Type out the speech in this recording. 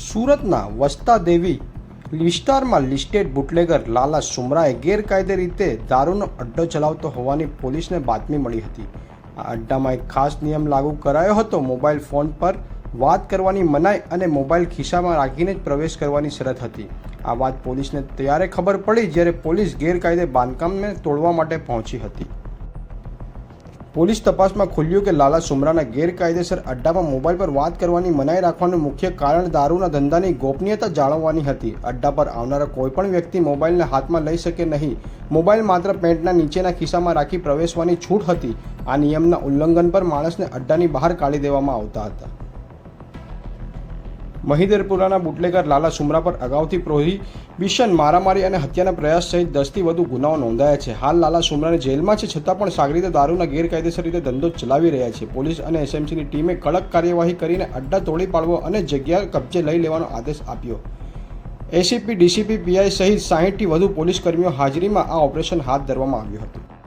સુરતના વસ્તા દેવી વિસ્તારમાં listed bootlegger લાલા સુમરાએ ગેરકાયદે રીતે દારૂનો અડ્ડો ચલાવતો હોવાની પોલીસને બાતમી મળી હતી. આ અડ્ડામાં એક ખાસ નિયમ લાગુ કરાયો હતો. મોબાઈલ ફોન પર વાત કરવાની મનાઈ અને મોબાઈલ ખિસ્સામાં રાખીને જ પ્રવેશ કરવાની શરત હતી. આ વાત પોલીસને ત્યારે ખબર પડી જ્યારે પોલીસ ગેરકાયદે બાંધકામને તોડવા માટે પહોંચી હતી. પોલીસ તપાસમાં ખુલ્યું કે લાલા સુમરાના ગેરકાયદેસર અડ્ડામાં મોબાઈલ પર વાત કરવાની મનાઈ રાખવાનું મુખ્ય કારણ દારૂના ધંધાની ગોપનીયતા જાળવવાની હતી. અડ્ડા પર આવનારા કોઈપણ વ્યક્તિ મોબાઈલને હાથમાં લઈ શકે નહીં. મોબાઈલ માત્ર પેન્ટના નીચેના ખિસ્સામાં રાખી પ્રવેશવાની છૂટ હતી. આ નિયમના ઉલ્લંઘન પર માણસને અડ્ડાની બહાર કાઢી દેવામાં આવતા હતા. મહિધરપુરાના બુટલેગર લાલા સુમરા પર અગાઉથી પ્રોહિબિશન મારામારી અને હત્યાના પ્રયાસ સહિત દસથી વધુ ગુનાઓ નોંધાયા છે. હાલ લાલા સુમરાને જેલમાં છે છતાં પણ સાગરીતે દારૂના ગેરકાયદેસર રીતે ધંધો ચલાવી રહ્યા છે. પોલીસ અને એસએમસીની ટીમે કડક કાર્યવાહી કરીને અડ્ડા તોડી પાડવો અને જગ્યા કબજે લઈ લેવાનો આદેશ આપ્યો. એસીપી, ડીસીપી, પીઆઈ સહિત સાહીઠથી વધુ પોલીસ કર્મીઓ હાજરીમાં આ ઓપરેશન હાથ ધરવામાં આવ્યું હતું.